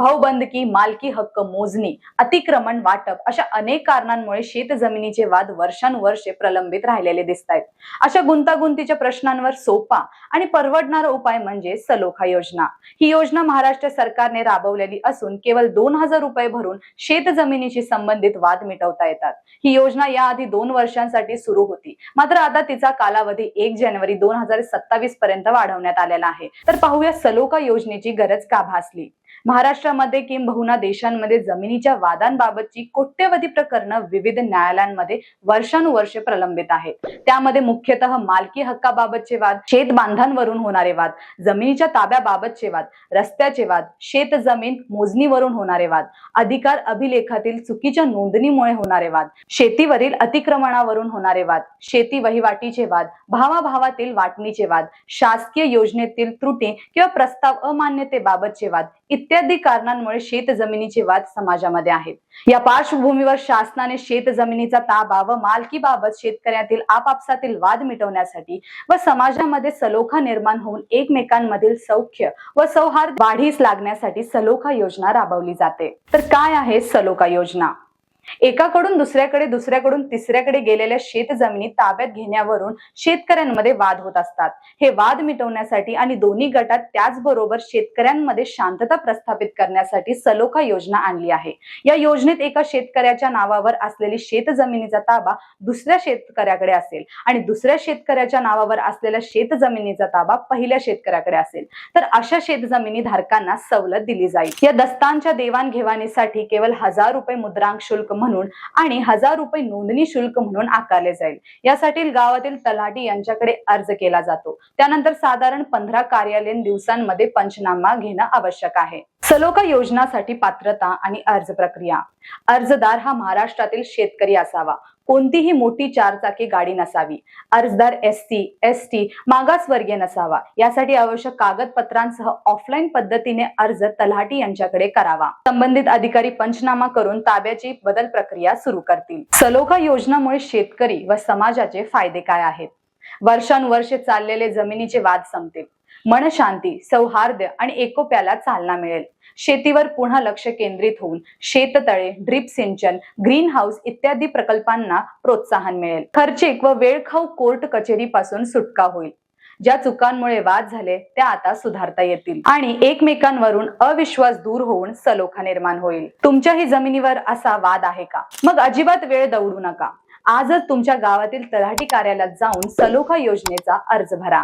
भाऊबंदकी मालकी हक्क मोजणी अतिक्रमण वाटप अशा अनेक कारणांमुळे शेत जमिनीचे वाद वर्षानुवर्षे प्रलंबित राहिलेले दिसत आहेत अशा गुंतागुंतीच्या प्रश्नांवर सोपा आणि परवडणारा उपाय म्हणजे सलोखा योजना. ही योजना महाराष्ट्र सरकारने राबवलेली असून केवळ दोन हजार रुपये भरून शेत जमिनीशी संबंधित वाद मिटवता येतात. ही योजना याआधी दोन वर्षांसाठी सुरू होती. मात्र आता तिचा कालावधी एक जानेवारी दोन हजार सत्तावीस पर्यंत वाढवण्यात आलेला आहे. तर पाहूया सलोखा योजनेची गरज का भासली? महाराष्ट्रामध्ये किंबहुना देशांमध्ये जमिनीच्या वादांबाबतची कोट्यवधी प्रकरणं विविध न्यायालयांमध्ये वर्षानुवर्षे प्रलंबित आहेत. त्यामध्ये मुख्यतः मालकी हक्काबाबतचे वाद शेत बांधांवरून होणारे वाद जमिनीच्या ताब्याबाबतचे वाद रस्त्याचे वाद शेत जमीन मोजणीवरून होणारे वाद अधिकार अभिलेखातील चुकीच्या नोंदणीमुळे होणारे वाद शेतीवरील अतिक्रमणावरून होणारे वाद शेती वहिवाटीचे वाद भावाभावातील वाटणीचे वाद शासकीय योजनेतील त्रुटी किंवा प्रस्ताव अमान्यतेबाबतचे वाद इत्यादी कारणांमुळे शेत जमिनीचे वाद समाजामध्ये आहेत. या पार्श्वभूमीवर शासनाने शेत जमिनीचा ताबा व मालकीबाबत शेतकऱ्यातील आपापसातील वाद मिटवण्यासाठी व समाजामध्ये सलोखा निर्माण होऊन एकमेकांमधील सौख्य व सौहार्द वाढीस लागण्यासाठी सलोखा योजना राबवली जाते. तर काय आहे सलोखा योजना? एकाकडून दुसऱ्याकडे दुसऱ्याकडून तिसऱ्याकडे गेलेल्या शेत जमिनी ताब्यात घेण्यावरून शेतकऱ्यांमध्ये वाद होत असतात. हे वाद मिटवण्यासाठी आणि दोन्ही गटात त्याचबरोबर शेतकऱ्यांमध्ये शांतता प्रस्थापित करण्यासाठी सलोखा योजना आणली आहे. या योजनेत एका शेतकऱ्याच्या नावावर असलेली शेत जमिनीचा ताबा दुसऱ्या शेतकऱ्याकडे असेल आणि दुसऱ्या शेतकऱ्याच्या नावावर असलेल्या शेत जमिनीचा ताबा पहिल्या शेतकऱ्याकडे असेल. तर अशा शेत जमिनी धारकांना सवलत दिली जाईल. या दस्तांच्या देवाणघेवाणीसाठी केवळ हजार रुपये मुद्रांक शुल्क म्हणून आणि हजार रुपये नोंदणी शुल्क म्हणून आकारले जाईल. यासाठी गावातील तलाठी यांच्याकडे अर्ज केला जातो. त्यानंतर साधारण पंधरा कार्यालयीन दिवसांमध्ये पंचनामा घेणं आवश्यक आहे. सलोका योजनासाठी पात्रता आणि अर्ज प्रक्रिया. अर्जदार हा महाराष्ट्रातील शेतकरी असावा. कोणतीही मोठी चारचाकी गाडी नसावी. अर्जदार एस सी एस टी मागासवर्गीय नसावा. यासाठी आवश्यक कागदपत्रांसह ऑफलाईन पद्धतीने अर्ज तलाठी यांच्याकडे करावा. संबंधित अधिकारी पंचनामा करून ताब्याची बदल प्रक्रिया सुरू करतील. सलोखा योजनामुळे शेतकरी व समाजाचे फायदे काय आहेत? वर्षानुवर्षे चाललेले जमिनीचे वाद संपतील. मनशांती सौहार्द आणि एकोप्याला चालना मिळेल. शेतीवर पुन्हा लक्ष केंद्रित होऊन शेततळे ड्रीप सिंचन ग्रीन हाऊस इत्यादी प्रकल्पांना प्रोत्साहन मिळेल. खर्चिक व वेळखाऊ कोर्ट कचेरीपासून सुटका होईल. ज्या चुकांमुळे वाद झाले त्या आता सुधारता येतील. आणि एकमेकांवरून अविश्वास दूर होऊन सलोखा निर्माण होईल. तुमच्याही जमिनीवर असा वाद आहे का? मग अजिबात वेळ दौडू नका. आजच तुमच्या गावातील तलाठी कार्यालयात जाऊन सलोखा योजनेचा अर्ज भरा.